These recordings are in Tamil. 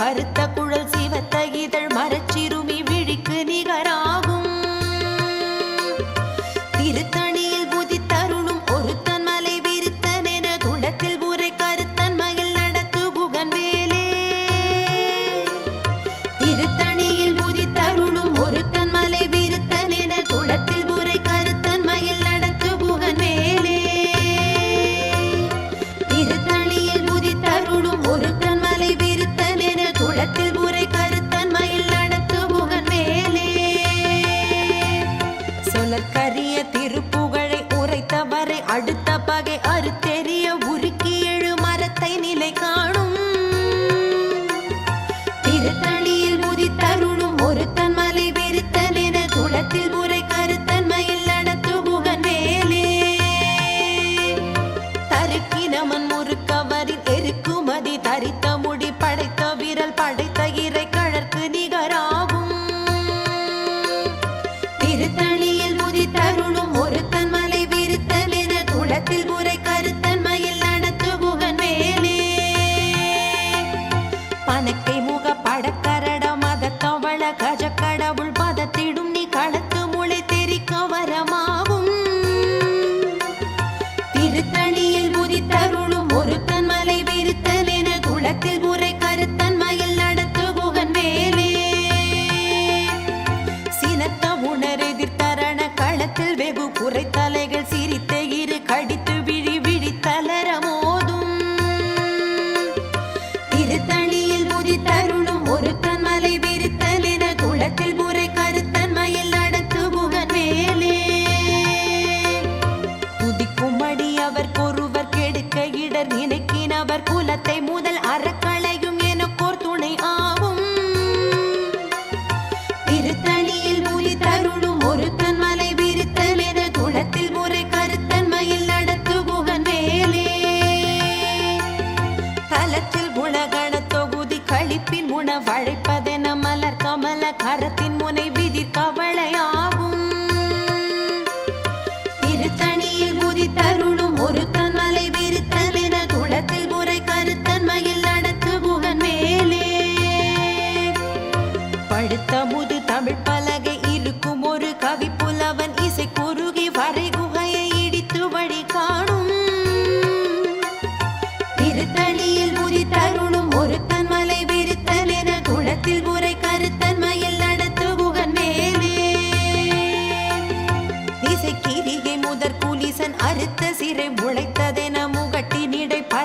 கருத்த குழல் சிவத்த இதழ் மரச்சிறுமி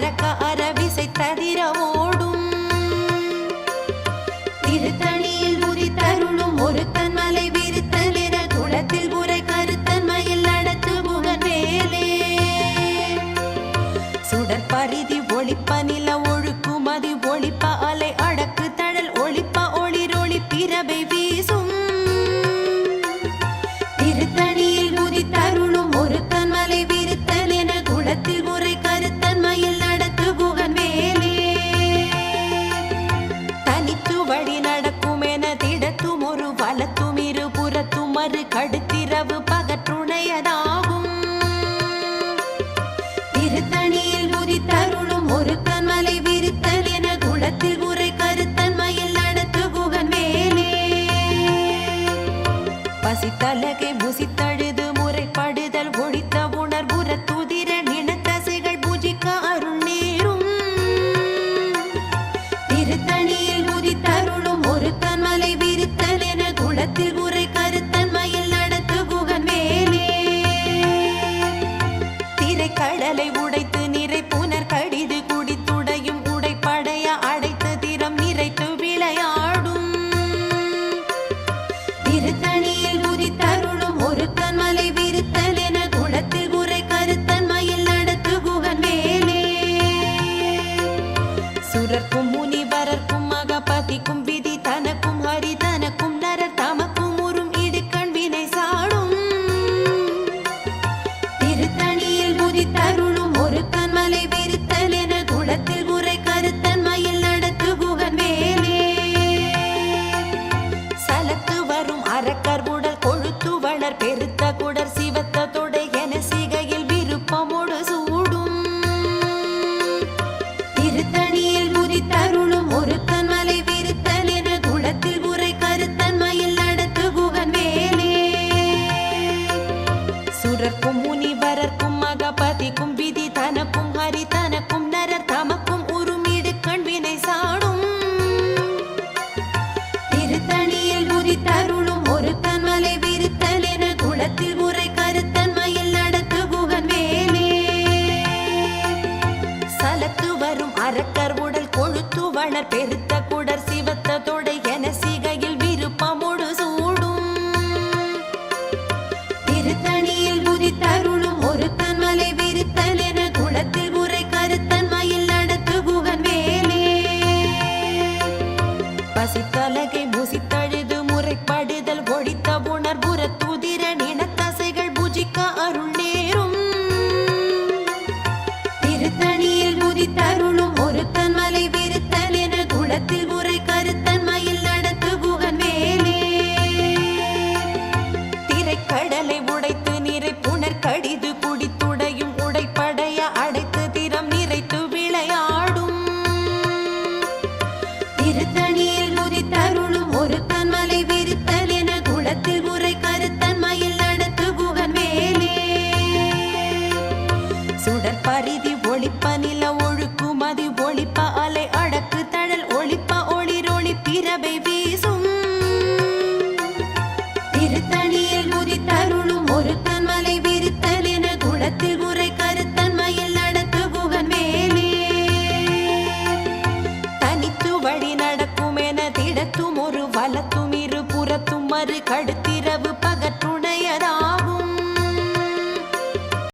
அரக்க அர necesitarle அரக்கர் உடல் கொழுத்து வளர் பெருத்த குடர் சிவத்த தொடை என சிகையில் விருப்பமுடு சூடும். திருத்தணியில் குதித்தருளும் ஒருத்தன் மலை விருத்தன் என குளத்தில் உரை கருத்தன் மயில் நடத்து குகன் வேலே பசித்த பரிதி ஒழிப்ப நில ஒழுக்குமதி ஒழிப்ப அலை